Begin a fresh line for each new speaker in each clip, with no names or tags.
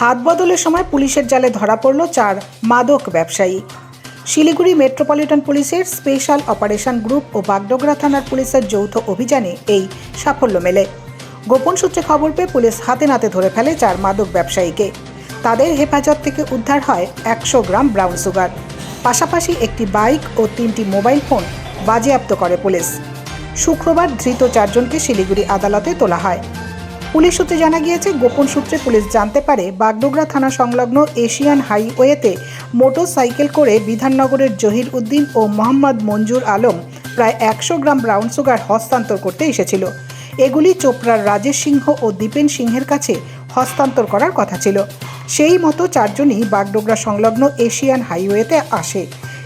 হাত বদলের সময় পুলিশের জালে ধরা পড়ল চার মাদক ব্যবসায়ী। শিলিগুড়ি মেট্রোপলিটন পুলিশের স্পেশাল অপারেশন গ্রুপ ও বাগডোগরা থানার পুলিশের যৌথ অভিযানে এই সাফল্য মেলে। গোপন সূত্রে খবর পেয়ে পুলিশ হাতে নাতে ধরে ফেলে চার মাদক ব্যবসায়ীকে। তাদের হেফাজত থেকে উদ্ধার হয় একশো গ্রাম ব্রাউন সুগার। পাশাপাশি একটি বাইক ও তিনটি মোবাইল ফোন বাজেয়াপ্ত করে পুলিশ। শুক্রবার ধৃত চারজনকে শিলিগুড়ি আদালতে তোলা হয়। পুলিশ সূত্রে জানা গিয়েছে, গোপন সূত্রে পুলিশ জানতে পারে, বাগডোগরা থানা সংলগ্ন এশিয়ান হাইওয়েতে মোটর সাইকেল করে বিধাননগরের জহির উদ্দিন ও মোহাম্মদ মঞ্জুর আলম প্রায় একশো গ্রাম ব্রাউন সুগার হস্তান্তর করতে এসেছিল। এগুলি চোপড়ার রাজেশ সিংহ ও দীপেন সিংহের কাছে হস্তান্তর করার কথা ছিল। সেই মতো চারজনই বাগডোগরা সংলগ্ন এশিয়ান হাইওয়েতে আসে।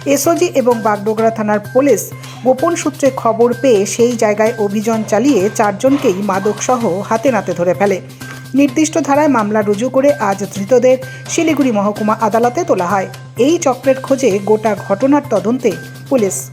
এসওজি এবং বাগডোগরা থানার পুলিশ গোপন সূত্রে খবর পেয়ে সেই জায়গায় অভিযান চালিয়ে চারজনকেই মাদকসহ হাতে নাতে ধরে ফেলে। নির্দিষ্ট ধারায় মামলা রুজু করে আজ ধৃতদের শিলিগুড়ি মহকুমা আদালতে তোলা হয়। এই চক্রের খোঁজে গোটা ঘটনার তদন্তে পুলিশ